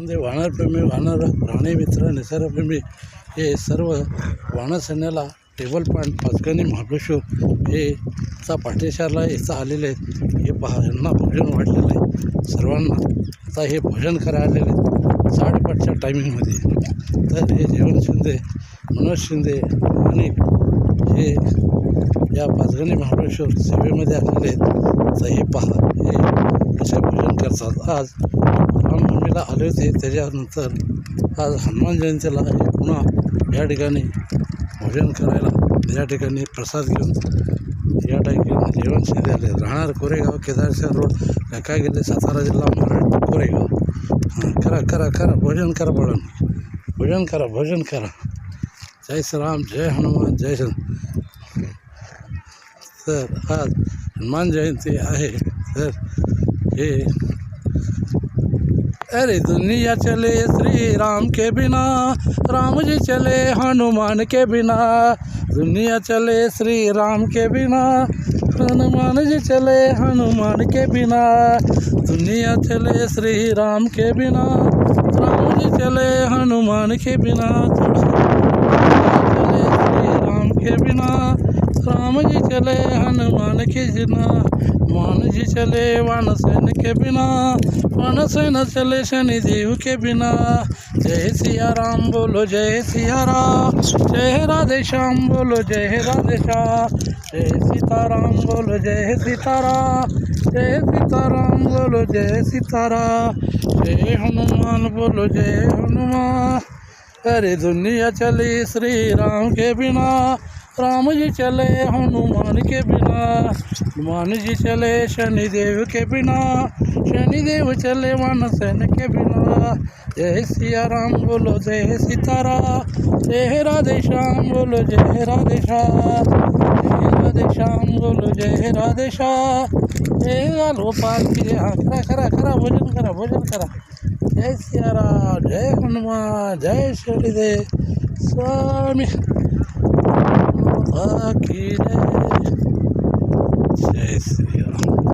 म्हणजे वानरप्रेमी वानर प्राणी मित्र निसर्गप्रेमी हे सर्व वानरसेनेला टेबल पॉईंट पाचगणी महाबळेश्वर हे चा पाठेशाला इथं आलेले आहेत. हे पहा यांना भोजन वाढलेलं आहे. सर्वांना आता हे भोजन करायला आलेले आहेत. साडेपाचच्या टायमिंगमध्ये तर हे जीवन शिंदे मनोज शिंदे आणि हे या पाचगणी महाबळेश्वर सेवेमध्ये आलेले आहेत. तर हे पहा हे कसे भोजन करतात. आज रामनवमीला आले आज हनुमान जयंतीला हे पुन्हा या भोजन या ठिकाणी प्रसाद घेऊन, या ठिकाणी जेवण शिंदे आले राहणार कोरेगाव केदारशहर रोड, काय गेले, सातारा जिल्हा महाराष्ट्र कोरेगाव. हाँ, करा करा करा, भोजन करा, बाळांनो. भोजन करा भोजन करा. जय श्रीराम, जय हनुमान, जय श्री तर आज हनुमान जयंती आहे. तर हे अरे दुनिया चले श्री राम के बिना, राम जी चले हनुमान के बिना। दुनिया चले श्री राम के बिना, हनुमान जी चले हनुमान के बिना। दुनिया चले श्री राम के बिना, राम जी चले हनुमान के बिना। चले श्री राम के बिना राम जी चले, हनुमान के बिना। मान जी चले वानसेन के बिना। वानसेन चले शनिदेव के बिना। जय सिया राम बोलो, जय सिया राम जय राधे श्याम बोलो, जय राधे श्याम जय सीताराम बोलो, जय सीताराम जय सीताराम बोलो, जय सीतारा। जय हनुमान बोलो, जय हनुमान। अरे दुनिया चली श्री राम के बिना। राम जी चले हनुमान के बिना। हनुमान जी चले शनिदेव के बिना। शनिदेव चले वानसेन के बिना। जय सिया राम बोलो, जय सीताराम जय राधे श्याम बोलो, जय राधे श्याम। राधे श्याम बोलो, जय राधे श्याम। जय गोपाल की जय। हाँ करा करा करा, भोजन करा भोजन करा। जय सिया राम, जय हनुमान, जय शनिदेव। स्वामी की जय जय श्री राम